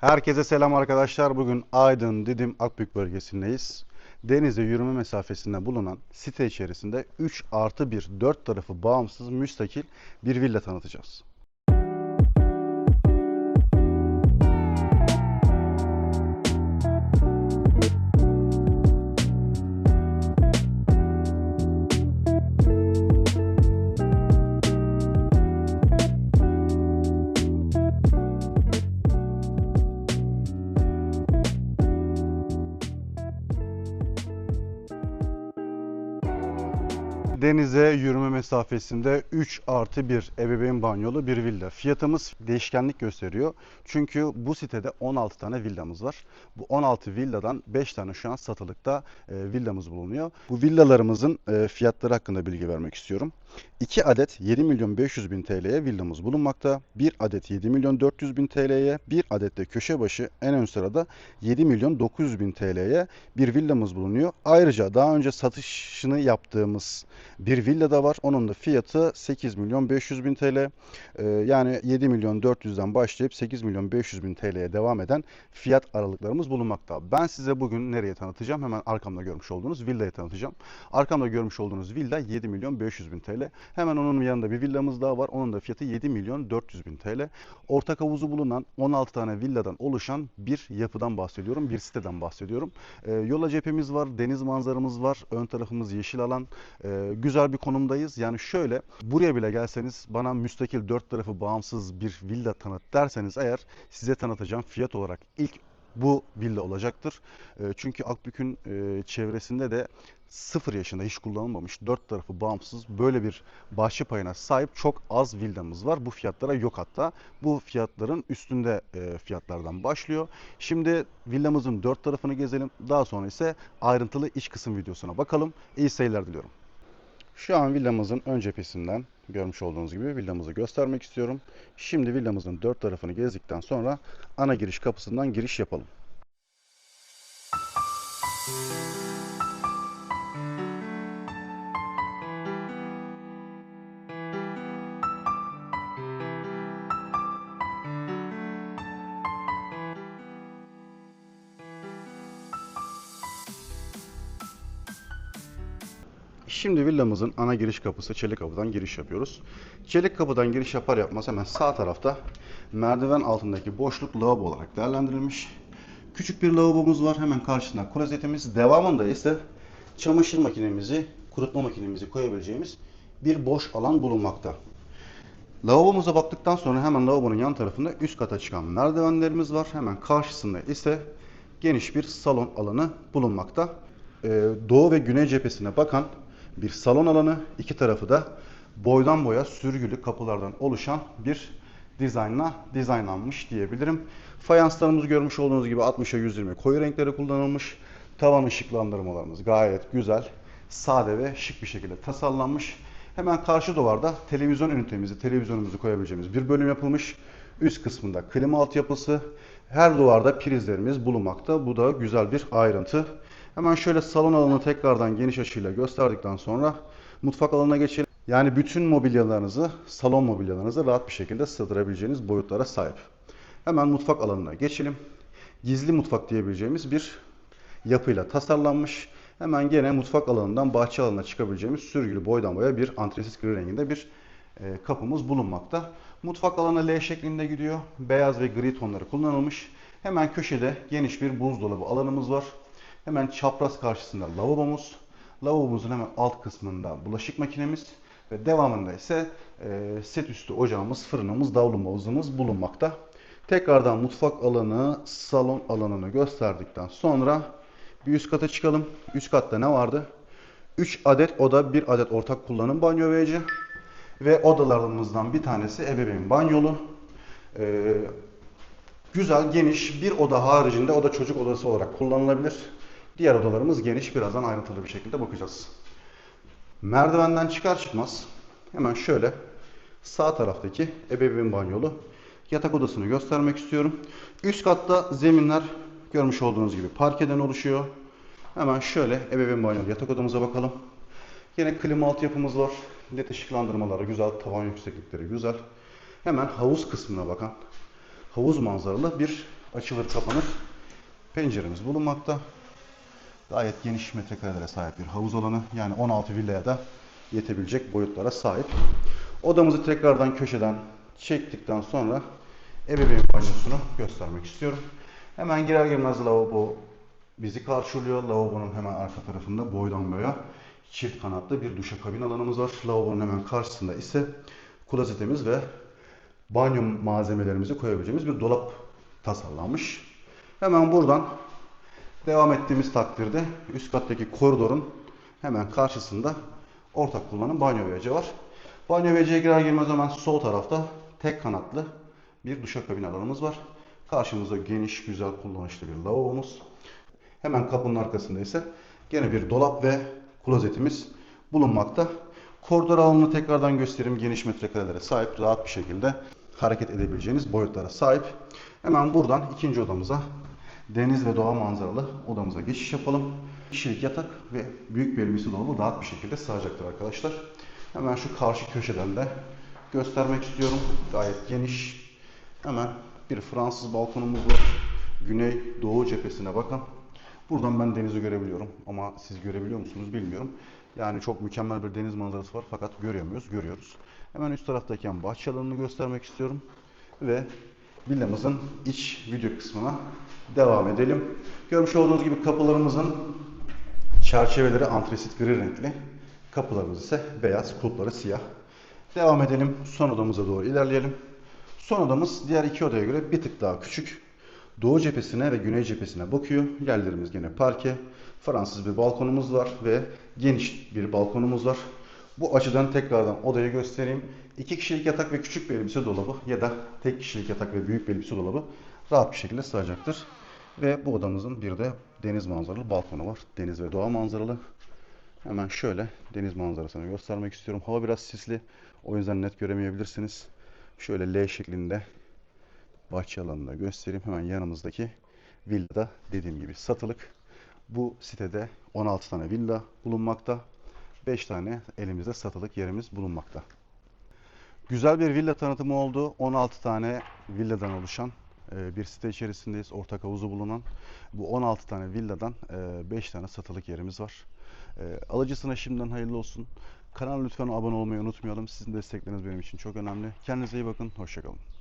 Herkese selam arkadaşlar. Bugün Aydın, Didim, Akbük bölgesindeyiz. Denize yürüme mesafesinde bulunan site içerisinde 3 artı 1, 4 tarafı bağımsız, müstakil bir villa tanıtacağız. Denize yürüme mesafesinde 3 artı 1 ebeveyn banyolu bir villa. Fiyatımız değişkenlik gösteriyor. Çünkü bu sitede 16 tane villamız var. Bu 16 villadan 5 tane şu an satılıkta e, villamız bulunuyor. Bu villalarımızın e, fiyatları hakkında bilgi vermek istiyorum. 2 adet 7 milyon 500 bin TL'ye villamız bulunmakta. 1 adet 7 milyon 400 bin TL'ye, 1 adet de köşe başı en ön sırada 7 milyon 900 bin TL'ye bir villamız bulunuyor. Ayrıca daha önce satışını yaptığımız bir villa da var. Onun da fiyatı 8 milyon 500 bin TL. Ee, yani 7 milyon 400'den başlayıp 8 milyon 500 bin TL'ye devam eden fiyat aralıklarımız bulunmakta. Ben size bugün nereye tanıtacağım? Hemen arkamda görmüş olduğunuz villayı tanıtacağım. Arkamda görmüş olduğunuz villa 7 milyon 500 bin TL. Hemen onun yanında bir villamız daha var. Onun da fiyatı 7 milyon 400 bin TL. Ortak havuzu bulunan 16 tane villadan oluşan bir yapıdan bahsediyorum. Bir siteden bahsediyorum. Ee, yola cephemiz var, deniz manzaramız var. Ön tarafımız yeşil alan. Ee, güzel bir konumdayız. Yani şöyle buraya bile gelseniz bana müstakil dört tarafı bağımsız bir villa tanıt derseniz eğer size tanıtacağım fiyat olarak ilk bu villa olacaktır. E, Çünkü Akbük'ün e, çevresinde de sıfır yaşında hiç kullanılmamış dört tarafı bağımsız böyle bir bahçe payına sahip çok az villamız var. Bu fiyatlara yok hatta. Bu fiyatların üstünde e, fiyatlardan başlıyor. Şimdi villamızın dört tarafını gezelim. Daha sonra ise ayrıntılı iç kısım videosuna bakalım. İyi seyirler diliyorum. Şu an villamızın ön cephesinden görmüş olduğunuz gibi villamızı göstermek istiyorum. Şimdi villamızın dört tarafını gezdikten sonra ana giriş kapısından giriş yapalım. Şimdi villamızın ana giriş kapısı çelik kapıdan giriş yapıyoruz. Çelik kapıdan giriş yapar yapmaz hemen sağ tarafta merdiven altındaki boşluk lavabo olarak değerlendirilmiş. Küçük bir lavabomuz var. Hemen karşısında klozetimiz. Devamında ise çamaşır makinemizi, kurutma makinemizi koyabileceğimiz bir boş alan bulunmakta. Lavabomuza baktıktan sonra hemen lavabonun yan tarafında üst kata çıkan merdivenlerimiz var. Hemen karşısında ise geniş bir salon alanı bulunmakta. Ee, doğu ve güney cephesine bakan bir salon alanı, iki tarafı da boydan boya sürgülü kapılardan oluşan bir dizaynla dizaynlanmış diyebilirim. Fayanslarımız görmüş olduğunuz gibi 60'a 120 koyu renkleri kullanılmış. Tavan ışıklandırmalarımız gayet güzel, sade ve şık bir şekilde tasarlanmış. Hemen karşı duvarda televizyon ünitemizi, televizyonumuzu koyabileceğimiz bir bölüm yapılmış. Üst kısmında klima altyapısı, her duvarda prizlerimiz bulunmakta. Bu da güzel bir ayrıntı. Hemen şöyle salon alanı tekrardan geniş açıyla gösterdikten sonra mutfak alanına geçelim. Yani bütün mobilyalarınızı, salon mobilyalarınızı rahat bir şekilde sığdırabileceğiniz boyutlara sahip. Hemen mutfak alanına geçelim. Gizli mutfak diyebileceğimiz bir yapıyla tasarlanmış. Hemen gene mutfak alanından bahçe alanına çıkabileceğimiz sürgülü boydan boya bir antresit gri renginde bir e, kapımız bulunmakta. Mutfak alanı L şeklinde gidiyor. Beyaz ve gri tonları kullanılmış. Hemen köşede geniş bir buzdolabı alanımız var. Hemen çapraz karşısında lavabomuz. Lavabomuzun hemen alt kısmında bulaşık makinemiz ve devamında ise e, set üstü ocağımız, fırınımız, davlumbazımız bulunmakta. Tekrardan mutfak alanı, salon alanını gösterdikten sonra bir üst kata çıkalım. Üst katta ne vardı? 3 adet oda, 1 adet ortak kullanım banyo ve ece. Ve odalarımızdan bir tanesi ebeveyn banyolu. Ee, güzel, geniş bir oda haricinde o da çocuk odası olarak kullanılabilir. Diğer odalarımız geniş. Birazdan ayrıntılı bir şekilde bakacağız. Merdivenden çıkar çıkmaz hemen şöyle sağ taraftaki ebeveyn banyolu yatak odasını göstermek istiyorum. Üst katta zeminler görmüş olduğunuz gibi parkeden oluşuyor. Hemen şöyle ebeveyn banyolu yatak odamıza bakalım. Yine klima altyapımız var. LED ışıklandırmaları güzel, tavan yükseklikleri güzel. Hemen havuz kısmına bakan havuz manzaralı bir açılır kapanır penceremiz bulunmakta. Gayet geniş metrekarelere sahip bir havuz alanı. Yani 16 villaya da yetebilecek boyutlara sahip. Odamızı tekrardan köşeden çektikten sonra ebeveyn banyosunu göstermek istiyorum. Hemen girer girmez lavabo bizi karşılıyor. Lavabonun hemen arka tarafında boydan boya çift kanatlı bir duşakabin alanımız var. Lavabonun hemen karşısında ise klozetimiz ve banyo malzemelerimizi koyabileceğimiz bir dolap tasarlanmış. Hemen buradan devam ettiğimiz takdirde üst kattaki koridorun hemen karşısında ortak kullanım banyo WC var. Banyo WC'ye girer girmez hemen sol tarafta tek kanatlı bir duşakabin alanımız var. Karşımızda geniş, güzel, kullanışlı bir lavabomuz. Hemen kapının arkasında ise gene bir dolap ve klozetimiz bulunmakta. Koridor alanını tekrardan göstereyim. Geniş metrekarelere sahip, rahat bir şekilde hareket edebileceğiniz boyutlara sahip. Hemen buradan ikinci odamıza deniz ve doğa manzaralı odamıza geçiş yapalım. Kişilik yatak ve büyük bir elbise dolabı rahat bir şekilde sığacaktır arkadaşlar. Hemen şu karşı köşeden de göstermek istiyorum. Gayet geniş. Hemen bir Fransız balkonumuz var. Güney doğu cephesine bakın. Buradan ben denizi görebiliyorum ama siz görebiliyor musunuz bilmiyorum. Yani çok mükemmel bir deniz manzarası var fakat göremiyoruz, görüyoruz. Hemen üst taraftayken bahçe alanını göstermek istiyorum. Ve villamızın iç video kısmına devam edelim. Görmüş olduğunuz gibi kapılarımızın çerçeveleri antresit gri renkli. Kapılarımız ise beyaz, kulpları siyah. Devam edelim. Son odamıza doğru ilerleyelim. Son odamız diğer iki odaya göre bir tık daha küçük. Doğu cephesine ve güney cephesine bakıyor. Yerlerimiz gene parke. Fransız bir balkonumuz var ve geniş bir balkonumuz var. Bu açıdan tekrardan odayı göstereyim. İki kişilik yatak ve küçük bir elbise dolabı ya da tek kişilik yatak ve büyük bir elbise dolabı rahat bir şekilde sığacaktır. Ve bu odamızın bir de deniz manzaralı balkonu var. Deniz ve doğa manzaralı. Hemen şöyle deniz manzarasını göstermek istiyorum. Hava biraz sisli. O yüzden net göremeyebilirsiniz. Şöyle L şeklinde bahçe alanında göstereyim. Hemen yanımızdaki villada dediğim gibi satılık. Bu sitede 16 tane villa bulunmakta. 5 tane elimizde satılık yerimiz bulunmakta. Güzel bir villa tanıtımı oldu. 16 tane villadan oluşan e, bir site içerisindeyiz. Ortak havuzu bulunan. Bu 16 tane villadan 5 tane satılık yerimiz var. E, Alıcısına şimdiden hayırlı olsun. Kanala lütfen abone olmayı unutmayalım. Sizin destekleriniz benim için çok önemli. Kendinize iyi bakın. Hoşçakalın.